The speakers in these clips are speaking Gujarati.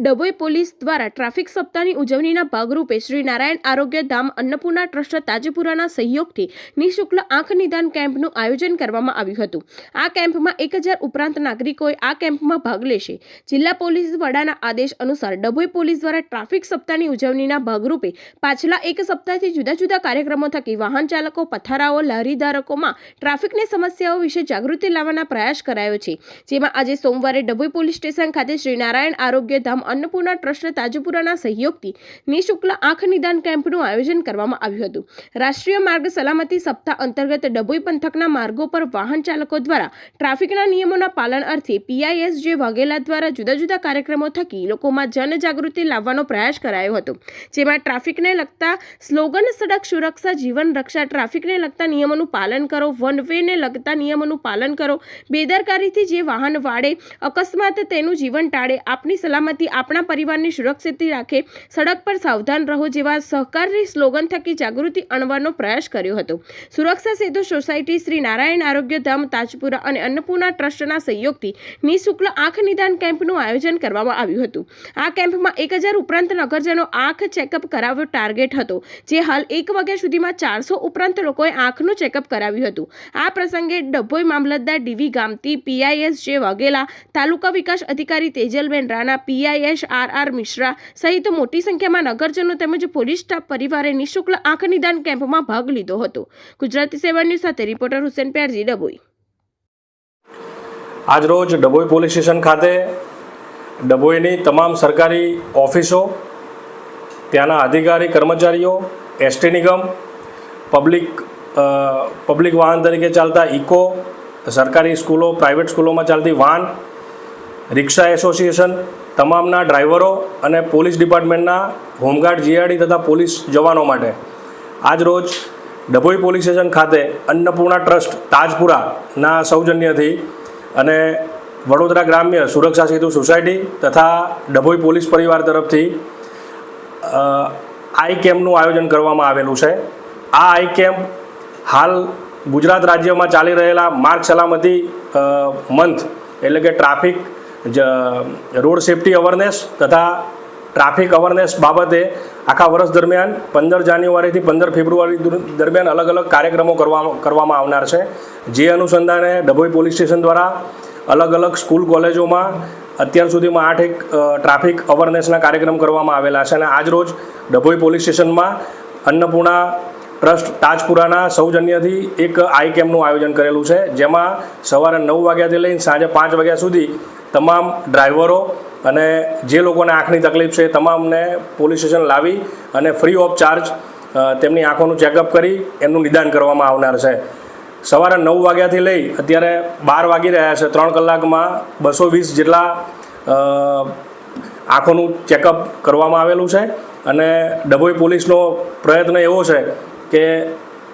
ડભોઈ પોલીસ દ્વારા ટ્રાફિક સપ્તાહની ઉજવણીના ભાગરૂપે શ્રી નારાયણ આરોગ્ય ધામ અન્નપૂર્ણા ટ્રસ્ટ તાજેપુરાના સહયોગથી નિઃશુલ્ક આંખ નિદાન કેમ્પનું આયોજન કરવામાં આવ્યું હતું. આ કેમ્પમાં એક હજાર ઉપરાંત નાગરિકોએ આ કેમ્પમાં ભાગ લેશે. જિલ્લા પોલીસ વડાના આદેશ અનુસાર ડભોઈ પોલીસ દ્વારા ટ્રાફિક સપ્તાહની ઉજવણીના ભાગરૂપે પાછલા એક સપ્તાહથી જુદા જુદા કાર્યક્રમો થકી વાહન ચાલકો, પથારાઓ લારીધારકોમાં ટ્રાફિકની સમસ્યાઓ વિશે જાગૃતિ લાવવાના પ્રયાસ કરાયો છે. જેમાં આજે સોમવારે ડભોઈ પોલીસ સ્ટેશન ખાતે શ્રી નારાયણ આરોગ્ય ધામ અન્નપૂર્ણા ટ્રસ્ટ તાજપુરાના સહયોગથી નિઃશુલ્ક આંખ નિદાન કેમ્પનું આયોજન કરવામાં આવ્યું હતું. રાષ્ટ્રીય માર્ગ સલામતી સપ્તાહ અંતર્ગત ડભોઈ પંથકના માર્ગો પર વાહન ચાલકો દ્વારા ટ્રાફિકના નિયમોના પાલન અર્થે પીઆઈએસ જે વાઘેલા દ્વારા જુદા જુદા કાર્યક્રમો થકી લોકોમાં જનજાગૃતિ લાવવાનો પ્રયાસ કરાયો હતો. જેમાં ટ્રાફિકને લગતા સ્લોગન, સડક સુરક્ષા, જીવન રક્ષા, ટ્રાફિકને લગતા નિયમોનું પાલન કરો વન વેને લગતા નિયમોનું પાલન કરો, બેદરકારીથી જે વાહન વાળે અકસ્માત તેનું જીવન ટાળે, આપની સલામતી આપણા પરિવારની સુરક્ષિત રાખે, સડક પર સાવધાન રહો જેવા સહકારી સ્લોગન થકી જાગૃતિ અણવાનો પ્રયાસ કર્યો હતો. સુરક્ષા સેતુ સોસાયટી શ્રી નારાયણ આરોગ્ય ધામ, તાજપુરા અને અન્નપૂર્ણા ટ્રસ્ટના સહયોગથી નિઃશુલ્ક આંખ નિદાન કેમ્પનું આયોજન કરવામાં આવ્યું હતું. આ કેમ્પમાં એક હજાર ઉપરાંત નગરજનો આંખ ચેકઅપ કરાવવો ટાર્ગેટ હતો, જે હાલ એક વાગ્યા સુધીમાં ચારસો ઉપરાંત લોકોએ આંખનું ચેકઅપ કરાવ્યું હતું. આ પ્રસંગે ડભોઈ મામલતદાર ડીવી ગામતી, પીઆઈએસ જે વાઘેલા, તાલુકા વિકાસ અધિકારી Tejalben Rana, PIS R R Mishra સહિત મોટી સંખ્યામાં નગરજનો તેમજ પોલીસ સ્ટાફ પરિવારે નિઃશુલ્ક આંખ નિદાન કેમ્પમાં ભાગ લીધો હતો. ગુજરાતી સેવન ન્યૂઝ સાથે રિપોર્ટર હુસેન પ્યારજી, ડભોઈ. આજરોજ ડભોઈ પોલીસ સ્ટેશન ખાતે ડભોઈની તમામ સરકારી ઓફિસો, ત્યાંના અધિકારી, કર્મચારીઓ, એસટી નિગમ, પબ્લિક પબ્લિક વાહન તરીકે ચાલતા ઇકો, સરકારી સ્કૂલો, પ્રાઇવેટ સ્કૂલોમાં ચાલતી વાન રિક્ષા એસોસિએશન તમામના ડ્રાઈવરો અને પોલીસ ડિપાર્ટમેન્ટના હોમગાર્ડ, જીઆરડી તથા પોલીસ જવાનો માટે આજરોજ ડભોઈ પોલીસ સ્ટેશન ખાતે અન્નપૂર્ણા ટ્રસ્ટ તાજપુરાના સૌજન્યથી અને વડોદરા ગ્રામ્ય સુરક્ષા સેતુ સોસાયટી તથા ડભોઈ પોલીસ પરિવાર તરફથી આઈ કેમ્પનું આયોજન કરવામાં આવેલું છે. આ આઈ કેમ્પ હાલ ગુજરાત રાજ્યમાં ચાલી રહેલા માર્ગ સલામતી મંથ એટલે કે ટ્રાફિક જ, રોડ સેફટી અવેરનેસ તથા ટ્રાફિક અવેરનેસ બાબતે આખા વર્ષ દરમિયાન પંદર જાન્યુઆરીથી પંદર ફેબ્રુઆરી દરમિયાન અલગ અલગ કાર્યક્રમો કરવા, કરવામાં આવનાર છે. જે અનુસંધાને ડભોઈ પોલીસ સ્ટેશન દ્વારા અલગ અલગ સ્કૂલ કોલેજોમાં અત્યાર સુધીમાં આઠ એક ટ્રાફિક અવેરનેસના કાર્યક્રમ કરવામાં આવેલા છે અને આજરોજ ડભોઈ પોલીસ સ્ટેશનમાં અન્નપૂર્ણા ટ્રસ્ટ તાજપુરાના સૌજન્યથી એક આઈ કેમ્પનું આયોજન કરેલું છે. જેમાં સવારે નવ વાગ્યાથી લઈને સાંજે પાંચ વાગ્યા સુધી તમામ ડ્રાઈવરો અને જે લોકોને આંખની તકલીફ છે તમામને પોલીસ સ્ટેશન લાવી અને ફ્રી ઓફ ચાર્જ તેમની આંખોનું ચેકઅપ કરી એમનું નિદાન કરવામાં આવનાર છે. સવારે નવ વાગ્યાથી લઈ અત્યારે બાર વાગી રહ્યા છે. ત્રણ કલાકમાં બસો વીસ જેટલા આંખોનું ચેકઅપ કરવામાં આવેલું છે અને ડભોઈ પોલીસનો પ્રયત્ન એવો છે કે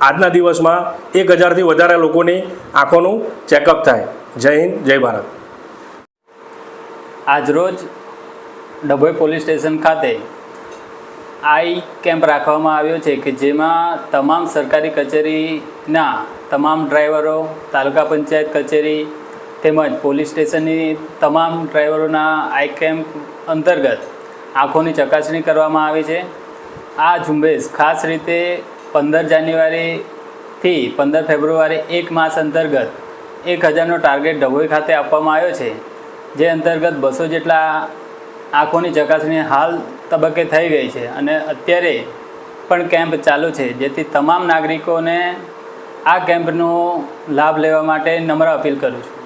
આજના દિવસમાં એક હજારથી વધારે લોકોની આંખોનું ચેકઅપ થાય. જય હિન્દ, જય ભારત. આજરોજ ડભોઈ પોલીસ સ્ટેશન ખાતે આઈ કેમ્પ રાખવામાં આવ્યો છે કે જેમાં તમામ સરકારી કચેરીના તમામ ડ્રાઈવરો, તાલુકા પંચાયત કચેરી તેમજ પોલીસ સ્ટેશનની તમામ ડ્રાઈવરોના આઈ કેમ્પ અંતર્ગત આંખોની ચકાસણી કરવામાં આવી છે. આ ઝુંબેશ ખાસ રીતે પંદર જાન્યુઆરીથી પંદર ફેબ્રુઆરી એક માસ અંતર્ગત એક હજારનો ટાર્ગેટ ડભોઈ ખાતે આપવામાં આવ્યો છે. જે અંતર્ગત બસો જેટલા આંખોની ચકાસણી હાલ તબક્કે થઈ ગઈ છે અને અત્યારે પણ કેમ્પ ચાલુ છે, જેથી તમામ નાગરિકોને આ કેમ્પનો લાભ લેવા માટે નમ્ર અપીલ કરું છું.